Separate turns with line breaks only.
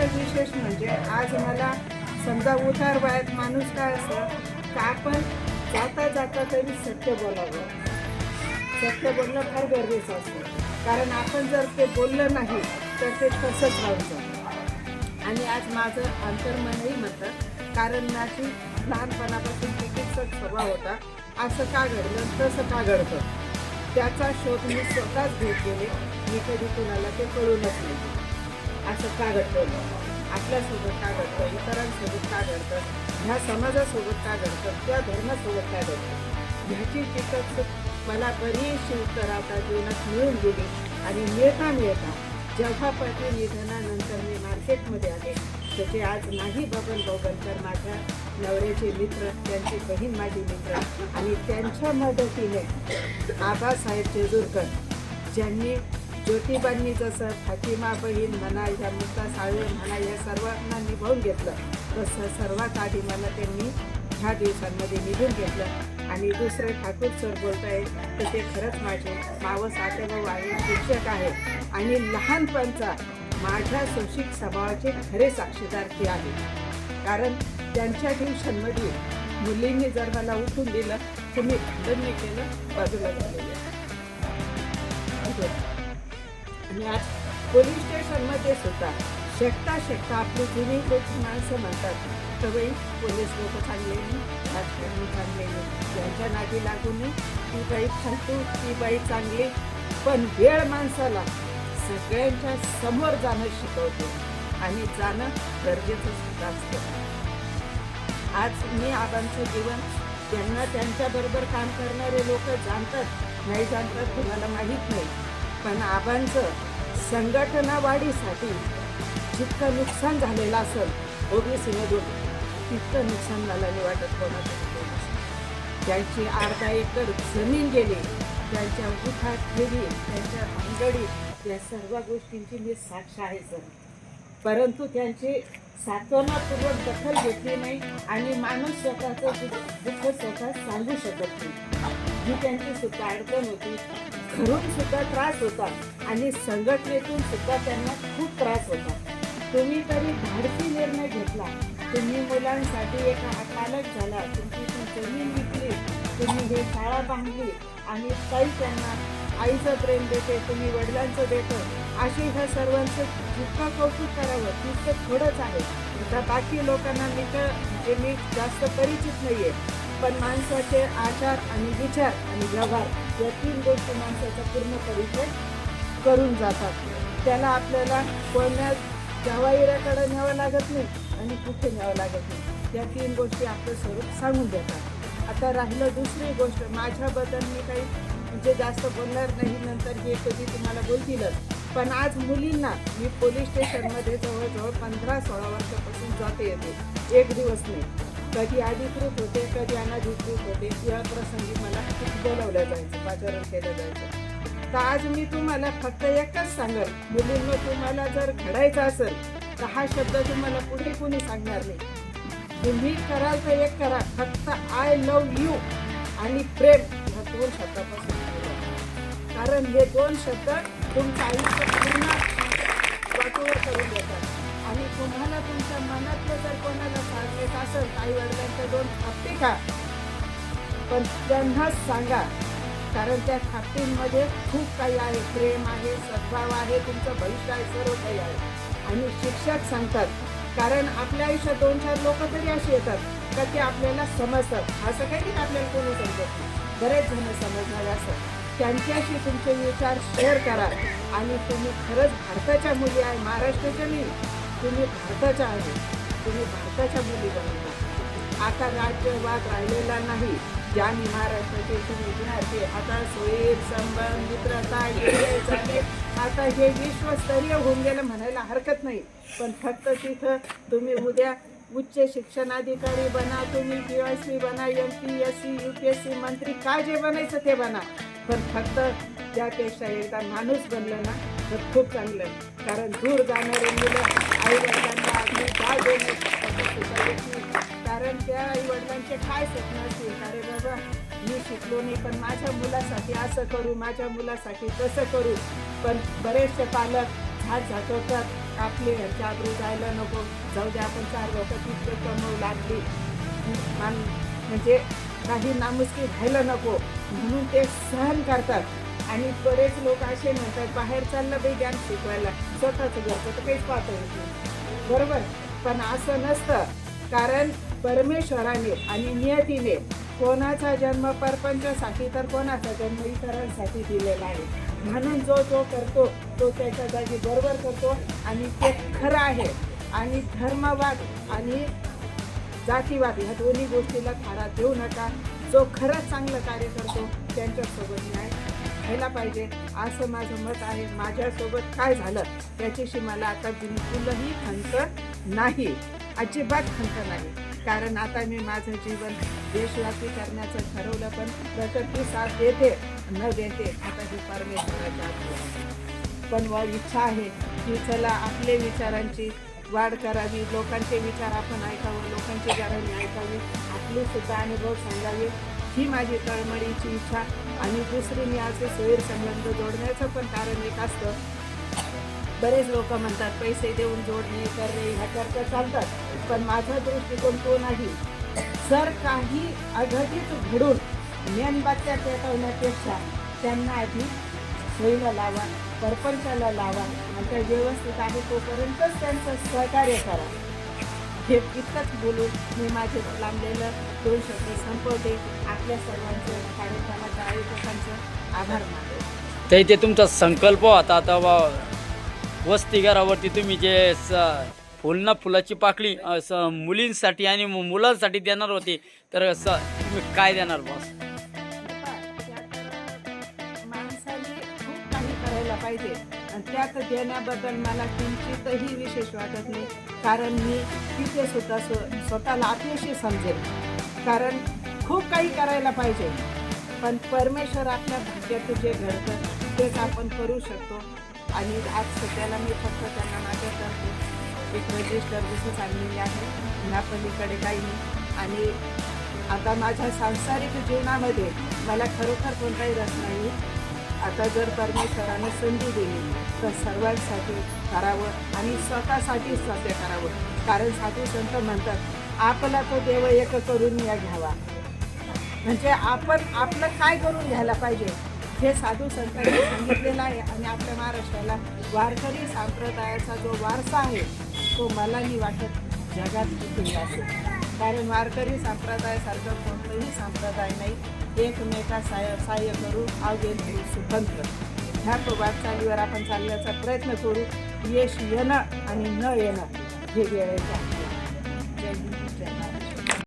पण विशेष म्हणजे आज मला समजा उतार वयात माणूस काय असतं का आपण जाता जाता तरी सत्य बोलावं. सत्य बोलणं फार गरजेचं असतं. कारण आपण जर ते बोललं नाही तर ते तसंच राहतं आणि आज माझं अंतर्मनही म्हणतं कारण माझी लहानपणापासून चिकित्सक स्वभाव होता. असं का घडलं तसं का घडतं? त्याचा शोध मी स्वतःच घेत गेले. मी कधी कुणाला ते कळूनच नाही. असं का घडतं आपल्यासोबत का घडतं इतरांसोबत का घडतं ह्या समाजासोबत का घडतं त्या धर्मासोबत का घडतं ह्याची चिकट मला बरीचशी उत्तर आता जीवनात मिळून गेली आणि मिळता मिळता जेव्हा पती निधनानंतर मी मार्केटमध्ये आले त्याचे आज नाही बबन तर माझ्या नवऱ्याचे मित्र त्यांची बहीण माझी मित्र आणि त्यांच्या मदतीने आबासाहेब जेजूरकर ज्यांनी ज्योतिबांनी जसं फातिमा बहीण म्हणा या मुक्ता साळवे म्हणा या सर्वांना निभावून घेतलं. तसं सर्वात आधी मला त्यांनी ह्या दिवसांमध्ये निघून घेतलं. आणि दुसरे ठाकूर सर बोलत आहे तर ते खरंच माझे मावस आतेभाऊ आहे शिक्षक आहे आणि लहानपणचा माझ्या सुशिक स्वभावाचे खरे साक्षीदार ते आहे. कारण त्यांच्या ट्युशनमध्ये मुलींनी जर मला उठून दिलं तुम्ही भांडण नाही केलं बाजूला झालेलं आणि आज पोलीस स्टेशनमध्ये सुद्धा शेकता शेकता आपली जुनी लोक माणसं म्हणतात. तर पोलीस लोक चांगले नाही राजकारणी चांगले नाही यांच्या नादी लागू नये. ती बाई फालतू ती बाई चांगली. पण वेळ माणसाला सगळ्यांच्या समोर जाणं शिकवतो. आणि जाणं गरजेचं सुद्धा असतं. आज मी आबांचं जीवन त्यांना त्यांच्याबरोबर काम करणारे लोक जाणतात नाही जाणतात तुम्हाला माहीत नाही. पण आबांचं संघटना वाढीसाठी जितकं नुकसान झालेलं असेल ओबीसीमधून तितकं नुकसान झालं नाही वाटत कोणाचं त्यांची अर्धा एकर जमीन गेली त्यांच्या उठा ठेवी त्यांच्या भानगडी या सर्व गोष्टींची मी साक्ष आहे सर. परंतु त्यांची सात्वनापूर्वक दखल घेतली नाही आणि माणूस स्वतःचं दुःख स्वतः सांगू शकत नाही. ही त्यांची सुद्धा अडचण होती. घरून सुद्धा त्रास होता आणि संघटनेतून सुद्धा त्यांना खूप त्रास होता. तुम्ही तरी धाडसी निर्णय घेतला. तुम्ही मुलांसाठी एक पालक झाला. तुमची ती जमीन विकली तुम्ही हे शाळा बांधली आणि काही त्यांना आईचं प्रेम देते तुम्ही वडिलांचं देतं असे ह्या सर्वांचं जितकं कौतुक करावं तितकं थोडंच आहे. आता बाकी लोकांना मी तर म्हणजे मी जास्त परिचित नाही आहे पण माणसाचे आचार आणि विचार आणि व्यवहार या तीन गोष्टी माणसाचा पूर्ण परिचय करून जातात. त्याला आपल्याला कोण्यात जवाईराकडे न्यावं लागत नाही आणि कुठे न्यावं लागत नाही. या तीन गोष्टी आपलं स्वरूप सांगून देतात. आता राहिलं दुसरी गोष्ट. माझ्याबद्दल मी काही म्हणजे जास्त बोलणार नाही. नंतर हे कधी तुम्हाला बोलतीलच. पण आज मुलींना मी पोलीस स्टेशनमध्ये जवळजवळ पंधरा सोळा वर्षापासून जाते येते. एक दिवस नाही. कधी अधिकृत होते कधी अनधिकृत होते या प्रसंगी मला खूप बोलवलं जायचं पाचारण केलं जायचं. तर आज मी तुम्हाला फक्त एकच सांगेल. मुलींना तुम्हाला जर घडायचं असेल तर हा शब्द तुम्हाला कुठे कुणी सांगणार नाही. तुम्ही कराल तर एक करा. फक्त आय लव यू आणि प्रेम ह्या दोन शब्दापासून कारण हे दोन शब्द तुमचं आयुष्य पूर्ण वाटोवर करून देतात. आणि तुम्हाला तुमच्या मनातलं जर कोणाला सांगायचं असेल आई वडिलांचे दोन हप्ते खा पण त्यांनाच सांगा कारण त्या खात्रींमध्ये खूप काही आहे. प्रेम आहे सद्भाव आहे तुमचं भविष्य आहे सर्व काही आहे. आणि शिक्षक सांगतात कारण आपल्या आयुष्यात दोन चार लोक तरी असे येतात का ते आपल्याला समजतात. असं काही नाही आपल्याला कोणी समजत? बरेच जण समजणारे असतात. त्यांच्याशी तुमचे विचार शेअर करा. आणि तुम्ही खरंच भारताच्या मुली आहे महाराष्ट्राच्या नाही तुम्ही भारताच्या आहे तुम्ही भारताच्या मुली बनवता आता राज्यवाद राहिलेला नाही ज्याने महाराष्ट्राचे तुम्ही विद्यार्थी आता सोयीर संबंध मित्रता हे आता हे विश्वस्तरीय होऊन गेलं म्हणायला हरकत नाही. पण फक्त तिथं तुम्ही उद्या उच्च शिक्षणाधिकारी बना तुम्ही पी वाय सी बना M P S C U P S C मंत्री काय जे बनायचं ते बना. पण फक्त त्यापेक्षा एकदा माणूस बनलं ना तर खूप चांगलं. कारण दूर जाणारे मुलं आई वडिलांना अगदी डाळ कारण त्या आई वडिलांचे काय स्वप्न असतील? अरे बाबा मी शिकलो नाही पण माझ्या मुलासाठी असं करू माझ्या मुलासाठी तसं करू. पण बरेचसे पालक झाड झाकवतात आपले ह्याच्या जायला नको. जाऊ दे आपण चार लोक तिथे कमवू लागली. मान म्हणजे काही नामुष्की व्हायला नको. म्हणून ते सहन करतात. आणि बरेच लोक असे म्हणतात बाहेर चाललं बाई ज्ञान शिकवायला. स्वतःचं घरचं तर काहीच पाहता येत नाही. बरोबर? पण असं नसतं. कारण परमेश्वराने आणि नियतीने कोणाचा जन्म परपंचासाठी तर कोणाचा जन्म इतरांसाठी दिलेला आहे. म्हणून जो जो करतो तो त्याच्या जागी बरोबर करतो आणि ते खरं आहे. आणि धर्मवाद आणि जातीवाद ह्या दोन्ही गोष्टीला थारा देऊ नका. जो खरंच चांगलं कार्य करतो त्यांच्यासोबत न्याय व्हायला पाहिजे. असं माझं मत आहे. माझ्यासोबत काय झालं याच्याशी मला आता बिलकुलही खंत नाही. अजिबात खंत नाही. कारण आता मी माझं जीवन देशव्यापी करण्याचं ठरवलं पण प्रकृती साथ देते न देते आता ही परमेश्वराच्या पण व इच्छा आहे की चला आपले विचारांची वाढ करावी लोकांचे विचार आपण ऐकावं लोकांची गाणी ऐकावी आपले सुद्धा अनुभव सांगावे. ही माझी तळमळीची इच्छा आणि दुसरी मी असे सोयीर संबंध जोडण्याचं पण कारण एक असतं. बरेच लोक म्हणतात पैसे देऊन जोडणे करणे ह्या चर्चा चालतात पण माझा दृष्टिकोन तो नाही. जर काही अघटित घडून मेणबत्त्या पेटवण्यापेक्षा त्यांना आधी सोयीला लावा सरपंचाला लावा. आमच्या व्यवस्थित आहे तोपर्यंतच त्यांचं सहकार्य करा. हे इतकंच बोलून मी माझे लांबलेलं दोन शब्द संपवते. आपल्या सर्वांचं कार्यक्रमाच्या आयोजकांचं आभार मानते.
ते ते तुमचा संकल्प होता. आता बा वसतिगरावरती तुम्ही जे स फुलना फुलाची पाकळी मुलींसाठी आणि मुलांसाठी देणार होती. तर स तुम्ही काय देणार बॉस?
पाहिजे. आणि त्यात देण्याबद्दल मला किंचितही विशेष वाटत नाही. कारण मी तिथे सुद्धा स्व स्वतःला अपयशी समजेल कारण खूप काही करायला पाहिजे. पण परमेश्वर आपल्या भाग्यात जे घडतं तेच आपण करू शकतो. आणि आज सध्याला मी फक्त त्यांना माझ्या माझ्यातर्फे एक रजिस्टर जसं आणलेली आहे. ह्या पलीकडे काही नाही. आणि आता माझ्या सांसारिक जीवनामध्ये मला खरोखर कोणताही रस नाही आता जर परमेश्वरानं संधी दिली तर सर्वांसाठी करावं आणि स्वतःसाठी सत्य करावं. कारण साधू संत म्हणतात आपला तो देव एक करून या घ्यावा. म्हणजे आपण आपलं काय करून घ्यायला पाहिजे? हे साधू संतांनी सांगितलेलं आहे आणि आपल्या महाराष्ट्राला वारकरी संप्रदायाचा जो वारसा आहे तो मला नाही वाटत जगात कुठेही असेल कारण वारकरी संप्रदायासारखं कोणतंही संप्रदाय नाही. एकमेका साय सहाय्य करू अवघेल सुखंत ह्या वाटचालीवर आपण चालण्याचा प्रयत्न करू. यश येणं आणि न येणं हे वेळेचा जय हिंद जय